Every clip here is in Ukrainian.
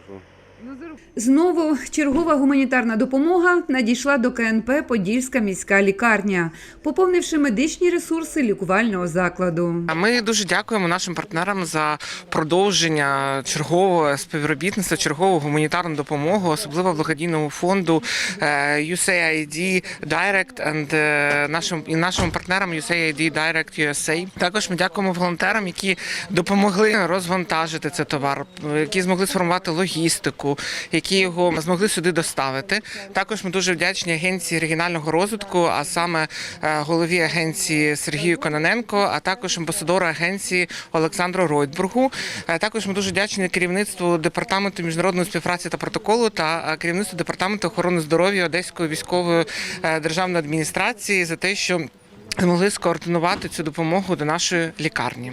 що. Знову чергова гуманітарна допомога надійшла до КНП Подільська міська лікарня, поповнивши медичні ресурси лікувального закладу. Ми дуже дякуємо нашим партнерам за продовження чергового співробітництва, чергову гуманітарну допомогу, особливо благодійному фонду е, USAID Direct and е, нашим і нашим партнерам USAID Direct USA. Також ми дякуємо волонтерам, які допомогли розвантажити цей товар, які змогли сформувати логістику, які його змогли сюди доставити. Також ми дуже вдячні агенції регіонального розвитку, а саме е, голові агенції Сергію Кононенко, а також амбасадору агенції Олександру Ройтбургу. Е, Також ми дуже вдячні керівництву департаменту міжнародної співпраці та протоколу та е, керівництву департаменту охорони здоров'я Одеської військової державної адміністрації за те, що Змогли скоординувати цю допомогу до нашої лікарні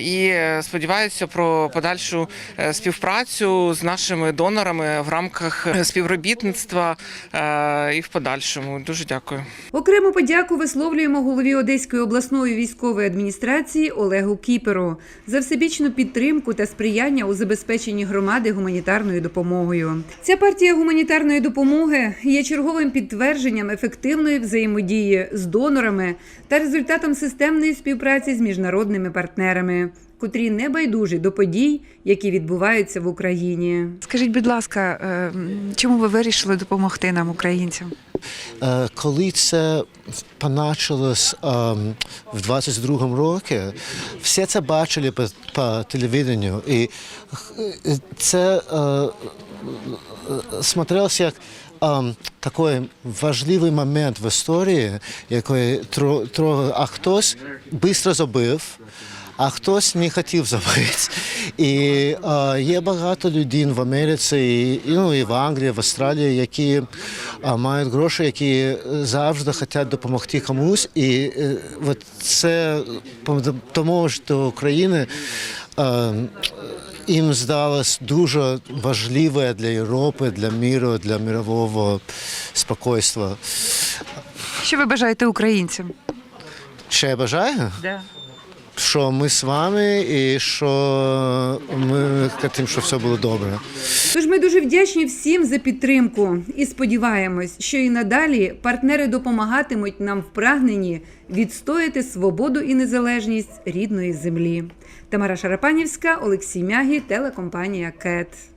і е, сподіваюся про подальшу е, співпрацю з нашими донорами в рамках е, співробітництва е, і в подальшому. Дуже дякую. Окрему подяку висловлюємо голові Одеської обласної військової адміністрації Олегу Кіперу за всебічну підтримку та сприяння у забезпеченні громади гуманітарною допомогою. Ця партія гуманітарної допомоги є черговим підтвердженням ефективної взаємодії з донорами та результатом системної співпраці з міжнародними партнерами, котрі не байдужі до подій, які відбуваються в Україні. Скажіть, будь ласка, е, чому ви вирішили допомогти нам, українцям? Е, Коли це почалось ем, в 22-му році, всі це бачили по, по телевіденню, і е, це е, е, смотрелося як такий важливий момент в історії, який тро, тро, а хтось швидко забив. А хтось не хотів забити. І е, є багато людей в Америці, і, ну, і в Англії, в Австралії, які е, мають гроші, які завжди хочуть допомогти комусь. І е, от це тому що України. Е, їм здалось дуже важливе для Європи, для миру, для мирового спокійства. Що ви бажаєте українцям? Ще я бажаю? Да. Що ми з вами і що ми хотим, щоб все було добре. Тож ми дуже вдячні всім за підтримку і сподіваємось, що і надалі партнери допомагатимуть нам в прагненні відстояти свободу і незалежність рідної землі. Тамара Шарапанівська, Олексій Мягі, телекомпанія КЕТ.